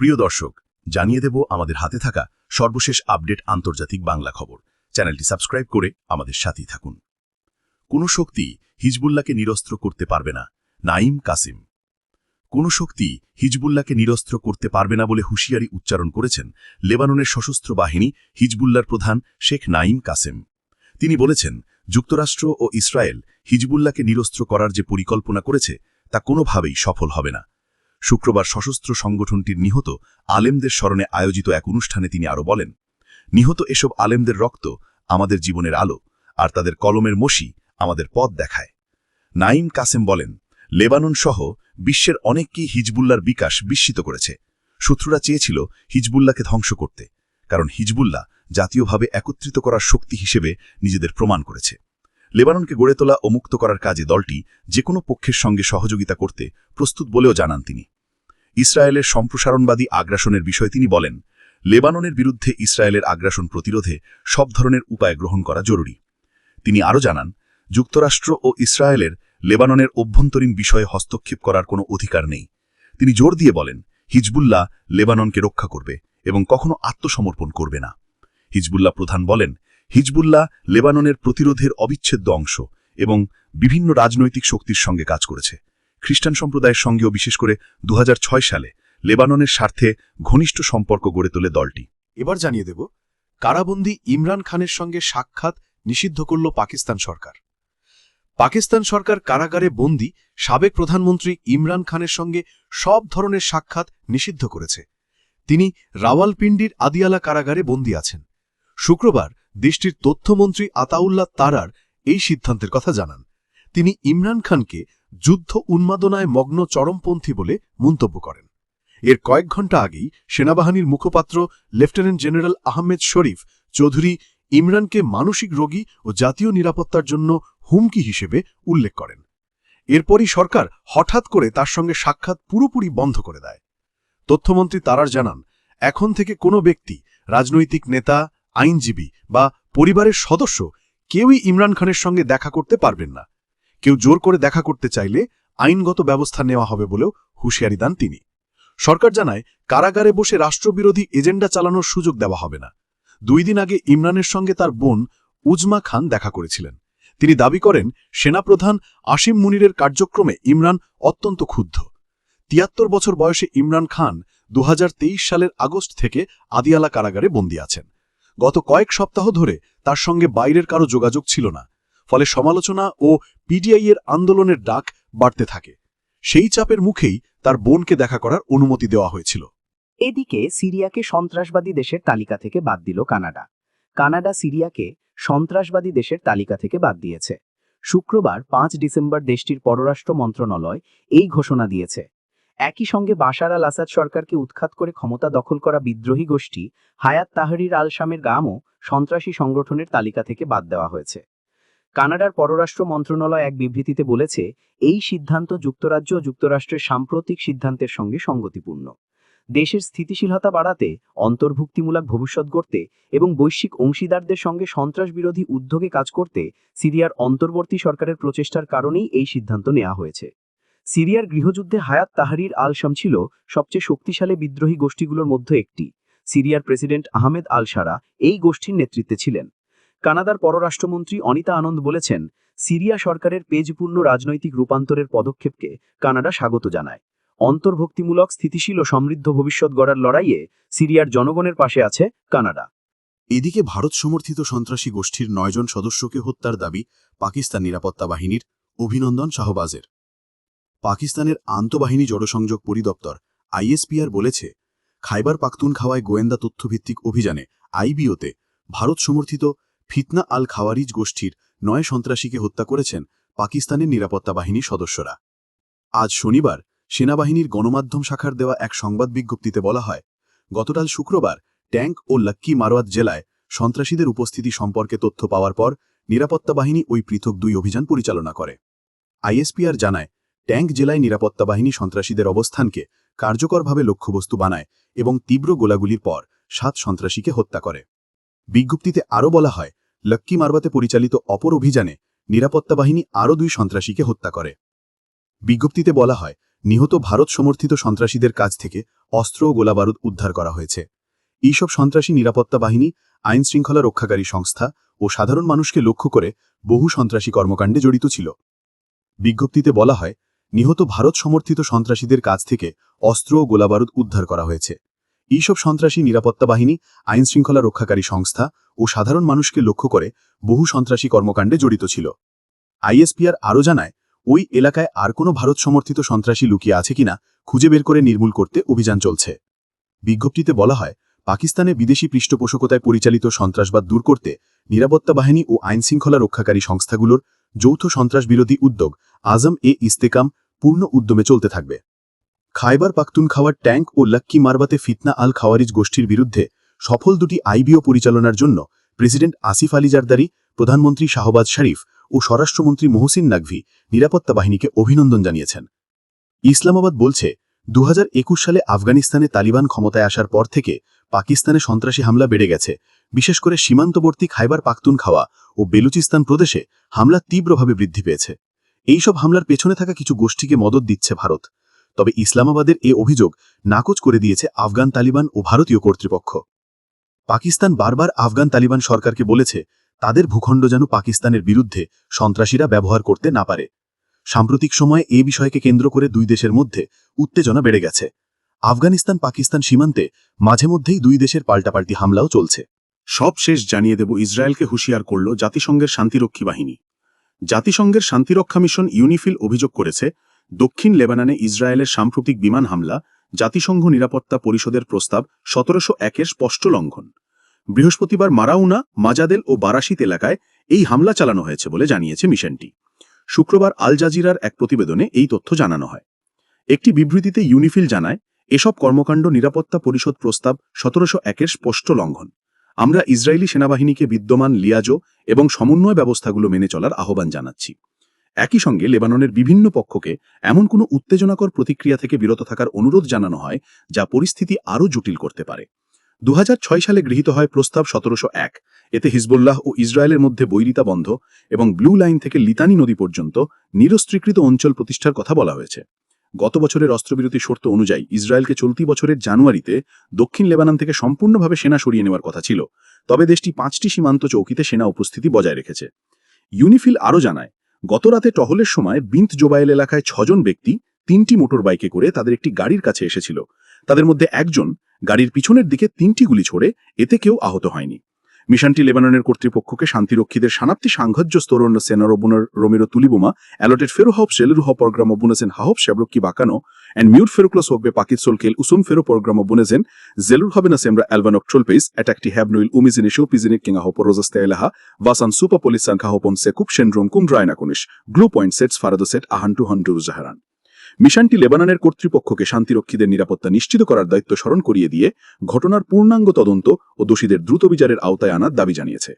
প্রিয় দর্শক, জানিয়ে দেব আমাদের হাতে থাকা সর্বশেষ আপডেট আন্তর্জাতিক বাংলা খবর। চ্যানেলটি সাবস্ক্রাইব করে আমাদের সাথেই থাকুন। কোনো শক্তি হিজবুল্লাহকে নিরস্ত্র করতে পারবে না নাইম কাসিম। কোনো শক্তি হিজবুল্লাহকে নিরস্ত্র করতে পারবে না বলে হুঁশিয়ারি উচ্চারণ করেছেন লেবাননের সশস্ত্র বাহিনী হিজবুল্লার প্রধান শেখ নাইম কাসেম। তিনি বলেছেন, যুক্তরাষ্ট্র ও ইসরায়েল হিজবুল্লাহকে নিরস্ত্র করার যে পরিকল্পনা করেছে, তা কোনোভাবেই সফল হবে না। শুক্রবার সশস্ত্র সংগঠনটির নিহত আলেমদের স্মরণে আয়োজিত এক অনুষ্ঠানে তিনি আরও বলেন, নিহত এসব আলেমদের রক্ত আমাদের জীবনের আলো আর তাদের কলমের মসি আমাদের পথ দেখায়। নাইম কাসেম বলেন, লেবানন সহ বিশ্বের অনেককেই হিজবুল্লার বিকাশ বিস্মিত করেছে। শত্রুরা চেয়েছিল হিজবুল্লাহকে ধ্বংস করতে, কারণ হিজবুল্লাহ জাতীয়ভাবে একত্রিত করার শক্তি হিসেবে নিজেদের প্রমাণ করেছে। লেবাননকে গড়ে তোলা ও মুক্ত করার কাজে দলটি যে কোনো পক্ষের সঙ্গে সহযোগিতা করতে প্রস্তুত বলেও জানান তিনি। ইসরায়েলের সম্প্রসারণবাদী আগ্রাসনের বিষয়ে তিনি বলেন, লেবাননের বিরুদ্ধে ইসরায়েলের আগ্রাসন প্রতিরোধে সব ধরনের উপায় গ্রহণ করা জরুরি। তিনি আরও জানান, যুক্তরাষ্ট্র ও ইসরায়েলের লেবাননের অভ্যন্তরীণ বিষয়ে হস্তক্ষেপ করার কোনো অধিকার নেই। তিনি জোর দিয়ে বলেন, হিজবুল্লাহ লেবাননকে রক্ষা করবে এবং কখনো আত্মসমর্পণ করবে না। হিজবুল্লাহ প্রধান বলেন হিজবুল্লাহ লেবাননের প্রতিরোধের অবিচ্ছেদ্য অংশ এবং বিভিন্ন রাজনৈতিক শক্তির সঙ্গে কাজ করেছে। খ্রিস্টান সম্প্রদায়ের সঙ্গেও বিশেষ করে দু হাজার ছয় সালে লেবাননের স্বার্থে ঘনিষ্ঠ সম্পর্ক গড়ে তোলে দলটি। এবার জানিয়ে দেব, কারাবন্দী ইমরান খানের সঙ্গে সাক্ষাৎ নিষিদ্ধ করল পাকিস্তান সরকার। পাকিস্তান সরকার কারাগারে বন্দী সাবেক প্রধানমন্ত্রী ইমরান খানের সঙ্গে সব ধরনের সাক্ষাৎ নিষিদ্ধ করেছে। তিনি রাওয়ালপিন্ডির আদিয়ালা কারাগারে বন্দী আছেন। শুক্রবার দেশটির তথ্যমন্ত্রী আতাউল্লাহ তারার এই সিদ্ধান্তের কথা জানান। তিনি ইমরান খানকে যুদ্ধ উন্মাদনায় মগ্ন চরমপন্থী বলে মন্তব্য করেন। এর কয়েক ঘণ্টা আগেই সেনাবাহিনীর মুখপাত্র লেফটেন্যান্ট জেনারেল আহমেদ শরীফ চৌধুরী ইমরানকে মানসিক রোগী ও জাতীয় নিরাপত্তার জন্য হুমকি হিসেবে উল্লেখ করেন। এরপরই সরকার হঠাৎ করে তার সঙ্গে সাক্ষাৎ পুরোপুরি বন্ধ করে দেয়। তথ্যমন্ত্রী তারার জানান, এখন থেকে কোনো ব্যক্তি, রাজনৈতিক নেতা আইনজীবী বা পরিবারের সদস্য কেউই ইমরান খানের সঙ্গে দেখা করতে পারবেন না। কেউ জোর করে দেখা করতে চাইলে আইনগত ব্যবস্থা নেওয়া হবে বলেও হুঁশিয়ারি দেন তিনি। সরকার জানায়, কারাগারে বসে রাষ্ট্রবিরোধী এজেন্ডা চালানোর সুযোগ দেওয়া হবে না। দুই দিন আগে ইমরানের সঙ্গে তার বোন উজমা খান দেখা করেছিলেন। তিনি দাবি করেন, সেনাপ্রধান আসিম মুনিরের কার্যক্রমে ইমরান অত্যন্ত ক্ষুব্ধ। তিয়াত্তর বছর বয়সে ইমরান খান দু হাজার তেইশ সালের আগস্ট থেকে আদিয়ালা কারাগারে বন্দী আছেন। গত কয়েক সপ্তাহ ধরে তার সঙ্গে বাইরের কারও যোগাযোগ ছিল না, ফলে সমালোচনা ও পিডিআই এর আন্দোলনের ডাক বাড়তে থাকে। সেই চাপের মুখেই তার বোনকে দেখা করার অনুমতি দেওয়া হয়েছিল। এদিকে সিরিয়াকে সন্ত্রাসবাদী দেশের তালিকা থেকে বাদ দিল কানাডা। কানাডা সিরিয়াকে সন্ত্রাসবাদী দেশের তালিকা থেকে বাদ দিয়েছে। শুক্রবার পাঁচ ডিসেম্বর দেশটির পররাষ্ট্র মন্ত্রণালয় এই ঘোষণা দিয়েছে। একই সঙ্গে বাশার আল আসাদ সরকারকে উৎখাত করে ক্ষমতা দখল করা বিদ্রোহী গোষ্ঠী হায়াত তাহরির আল শামের গামও সন্ত্রাসী সংগঠনের তালিকা থেকে বাদ দেওয়া হয়েছে। কানাডার পররাষ্ট্র মন্ত্রণালয় এক বিবৃতিতে বলেছে, এই সিদ্ধান্ত যুক্তরাজ্য ও যুক্তরাষ্ট্রের সাম্প্রতিক সিদ্ধান্তের সঙ্গে সঙ্গতিপূর্ণ। দেশের স্থিতিশীলতা বাড়াতে, অন্তর্ভুক্তিমূলক ভবিষ্যৎ গড়তে এবং বৈশ্বিক অংশীদারদের সঙ্গে সন্ত্রাস বিরোধী উদ্যোগে কাজ করতে সিরিয়ার অন্তর্বর্তী সরকারের প্রচেষ্টার কারণেই এই সিদ্ধান্ত নেওয়া হয়েছে। সিরিয়ার গৃহযুদ্ধে হায়াত তাহারির আল ছিল সবচেয়ে শক্তিশালী বিদ্রোহী গোষ্ঠীগুলোর মধ্যে একটি। সিরিয়ার প্রেসিডেন্ট আহমেদ আল সারা এই গোষ্ঠীর নেতৃত্বে ছিলেন। কানাডার পররাষ্ট্রমন্ত্রী অনিতা আনন্দ বলেছেন, সিরিয়া সরকারের পেজপূর্ণ রাজনৈতিক রূপান্তরের পদক্ষেপকে কানাডা স্বাগত জানায়। অন্তর্ভুক্তিমূলক, স্থিতিশীল ও সমৃদ্ধ ভবিষ্যৎ গড়ার লড়াইয়ে সিরিয়ার জনগণের পাশে আছে কানাডা। এদিকে ভারত সমর্থিত সন্ত্রাসী গোষ্ঠীর নয়জন সদস্যকে হত্যার দাবি পাকিস্তান নিরাপত্তা বাহিনীর। অভিনন্দন শাহবাজের। পাকিস্তানের আন্তঃবাহিনী জড়সংযোগ পরিদপ্তর, আইএসপিআর বলেছে, খাইবার পাখতুনখাওয়ায় গোয়েন্দা তথ্যভিত্তিক অভিযানে আইবিওতে ভারত সমর্থিত ফিতনা আল খাওয়ারিজ গোষ্ঠীর নয় সন্ত্রাসীকে হত্যা করেছেন পাকিস্তানের নিরাপত্তা বাহিনীর সদস্যরা। আজ শনিবার সেনাবাহিনীর গণমাধ্যম শাখার দেওয়া এক সংবাদ বিজ্ঞপ্তিতে বলা হয়, গতকাল শুক্রবার ট্যাঙ্ক ও লাক্কি মারোয়াত জেলায় সন্ত্রাসীদের উপস্থিতি সম্পর্কে তথ্য পাওয়ার পর নিরাপত্তা বাহিনী ওই পৃথক দুই অভিযান পরিচালনা করে। আইএসপিআর জানায় ট্যাঙ্ক জেলায় নিরাপত্তা বাহিনী সন্ত্রাসীদের অবস্থানকে কার্যকরভাবে লক্ষ্যবস্তু বানায় এবং তীব্র গোলাগুলির পর সাত সন্ত্রাসীকে হত্যা করে। বিজ্ঞপ্তিতে আরও বলা হয় লক্কি মারবাতে পরিচালিত অপর অভিযানে নিরাপত্তা বাহিনী আরও দুই সন্ত্রাসীকে হত্যা করে। বিজ্ঞপ্তিতে বলা হয়, নিহত ভারত সমর্থিত সন্ত্রাসীদের কাছ থেকে অস্ত্র ও গোলাবারুদ উদ্ধার করা হয়েছে। এইসব সন্ত্রাসী নিরাপত্তা বাহিনী আইন শৃঙ্খলা রক্ষাকারী সংস্থা ও সাধারণ মানুষকে লক্ষ্য করে বহু সন্ত্রাসী কর্মকাণ্ডে জড়িত ছিল। বিজ্ঞপ্তিতে বলা হয় নিহত ভারত সমর্থিত সন্ত্রাসীদের কাছ থেকে অস্ত্র ও গোলাবারুদ উদ্ধার করা হয়েছে। এইসব সন্ত্রাসী নিরাপত্তা বাহিনী আইন শৃঙ্খলা রক্ষাকারী সংস্থা ও সাধারণ মানুষকে লক্ষ্য করে বহু সন্ত্রাসী কর্মকাণ্ডে জড়িত ছিল। আইএসপিআর আরও জানায়, ওই এলাকায় আর কোনো ভারত সমর্থিত সন্ত্রাসী লুকিয়ে আছে কিনা খুঁজে বের করে নির্মূল করতে অভিযান চলছে। বিজ্ঞপ্তিতে বলা হয়, পাকিস্তানে বিদেশি পৃষ্ঠপোষকতায় পরিচালিত সন্ত্রাসবাদ দূর করতে নিরাপত্তা বাহিনী ও আইনশৃঙ্খলা রক্ষাকারী সংস্থাগুলোর যৌথ সন্ত্রাসবিরোধী উদ্যোগ আজম এ ইস্তেকাম পূর্ণ উদ্যমে চলতে থাকবে। খাইবার পাখতুনখাওয়ার ট্যাঙ্ক ও লাক্কি মারবাতে ফিতনা আল খাওয়ারিজ গোষ্ঠীর বিরুদ্ধে সফল দুটি আইবিও পরিচালনার জন্য প্রেসিডেন্ট আসিফ আলী জারদারি, প্রধানমন্ত্রী শাহবাজ শরীফ ও স্বরাষ্ট্রমন্ত্রী মোহসিন নাকভি নিরাপত্তা বাহিনীকে অভিনন্দন জানিয়েছেন। ইসলামাবাদ বলছে দু হাজার একুশ সালে আফগানিস্তানে তালিবান ক্ষমতায় আসার পর থেকে পাকিস্তানে সন্ত্রাসী হামলা বেড়ে গেছে। বিশেষ করে সীমান্তবর্তী খাইবার পাখতুনখাওয়া ও বেলুচিস্তান প্রদেশে হামলা তীব্রভাবে বৃদ্ধি পেয়েছে। এইসব হামলার পেছনে থাকা কিছু গোষ্ঠীকে মদত দিচ্ছে ভারত। তবে ইসলামাবাদের এ অভিযোগ নাকচ করে দিয়েছে আফগান তালিবান ও ভারতীয় কর্তৃপক্ষ। পাকিস্তান বারবার আফগান তালিবান সরকারকে বলেছে, তাদের ভূখণ্ড যেন পাকিস্তানের বিরুদ্ধে সন্ত্রাসীরা ব্যবহার করতে না পারে। সাম্প্রতিক সময়ে এ বিষয়কে কেন্দ্র করে দুই দেশের মধ্যে উত্তেজনা বেড়ে গেছে। আফগানিস্তান পাকিস্তান সীমান্তে মাঝে মধ্যেই দুই দেশের পাল্টাপাল্টি হামলাও চলছে। সব শেষ জানিয়ে দেব ইসরায়েলকে হুঁশিয়ার করল জাতিসংঘের শান্তিরক্ষী বাহিনী। জাতিসংঘের শান্তিরক্ষা মিশন ইউনিফিল অভিযোগ করেছে, দক্ষিণ লেবাননে ইসরায়েলের সাম্প্রতিক বিমান হামলা জাতিসংঘ নিরাপত্তা পরিষদের প্রস্তাব সতেরোশো একের স্পষ্ট লঙ্ঘন। বৃহস্পতিবার মারাউনা, মাজাদেল ও বারাসিত এলাকায় এই হামলা চালানো হয়েছে বলে জানিয়েছে মিশনটি। শুক্রবার আল জাজিরার এক প্রতিবেদনে এই তথ্য জানানো হয়। একটি বিবৃতিতে ইউনিফিল জানায়, এসব কর্মকাণ্ড নিরাপত্তা পরিষদ প্রস্তাব সতেরোশো একের স্পষ্ট লঙ্ঘন। আমরা ইসরায়েলি সেনাবাহিনীকে বিদ্যমান লিয়াজো এবং সমন্বয় ব্যবস্থাগুলো মেনে চলার আহ্বান জানাচ্ছি। একই সঙ্গে লেবাননের বিভিন্ন পক্ষকে এমন কোনো উত্তেজনাকর প্রতিক্রিয়া থেকে বিরত থাকার অনুরোধ জানানো হয়, যা পরিস্থিতি আরও জটিল করতে পারে। দু হাজার ছয় সালে গৃহীত হয় প্রস্তাব সতেরোশো এক। এতে হিজবুল্লাহ ও ইসরায়েলের মধ্যে বৈরিতা বন্ধ এবং ব্লু লাইন থেকে লিতানি নদী পর্যন্ত নিরস্ত্রীকৃত অঞ্চল প্রতিষ্ঠার কথা বলা হয়েছে। গত বছরের অস্ত্রবিরতি শর্ত অনুযায়ী ইসরায়েলকে চলতি বছরের জানুয়ারিতে দক্ষিণ লেবানন থেকে সম্পূর্ণভাবে সেনা সরিয়ে নেওয়ার কথা ছিল। তবে দেশটি পাঁচটি সীমান্ত চৌকিতে সেনা উপস্থিতি বজায় রেখেছে। ইউনিফিল আরও জানায়, গত রাতে টহলের সময় বিন্ত জোবাইল এলাকায় ছজন ব্যক্তি তিনটি মোটর বাইকে করে তাদের একটি গাড়ির কাছে এসেছিল। তাদের মধ্যে একজন গাড়ির পিছনের দিকে তিনটি গুলি ছোড়ে, এতে কেউ আহত হয়নি। মিশনটি লেবাননের কর্তৃপক্ষকে শান্তিরক্ষীদের শানাপ্তি সাংঘাজ্য স্তরণ সেনারোবনের রোমেরো তুলিবোমা, অ্যালোটেড ফেরোহব সেলুরুহ পরগ্রাম বুনেছেন হাহব শেব্রক্কি বাকানো, অ্যান্ড মিউট ফেরোক্লস হোকবে পাকিৎসোল কেল উসুম ফেরো পরগ্রাম বুনেছেন জেলুর হবে না সেমরা অ্যালবানক ট্রোলপেস অ্যাটাকটি হ্যাবনুইল উমিজিনে শোপিজিনে কিঙা হপ রোজাস্তে এলাহা ভাসান সুপা পুলিশ সংখ্যা হপন সেকুপ সেন্ড্রোম কুম ড্রায়নাকুনিশ গ্লু পয়েন্ট সেটস ফারাদো সেট আহান টু হান্ডু জাহারান মিশনটি লেবাননের কর্তৃপক্ষকে শান্তিরক্ষীদের নিরাপত্তা নিশ্চিত করার দায়িত্ব স্মরণ করিয়ে দিয়ে ঘটনার পূর্ণাঙ্গ তদন্ত ও দোষীদের দ্রুত বিচারের আওতায় আনার দাবি জানিয়েছে।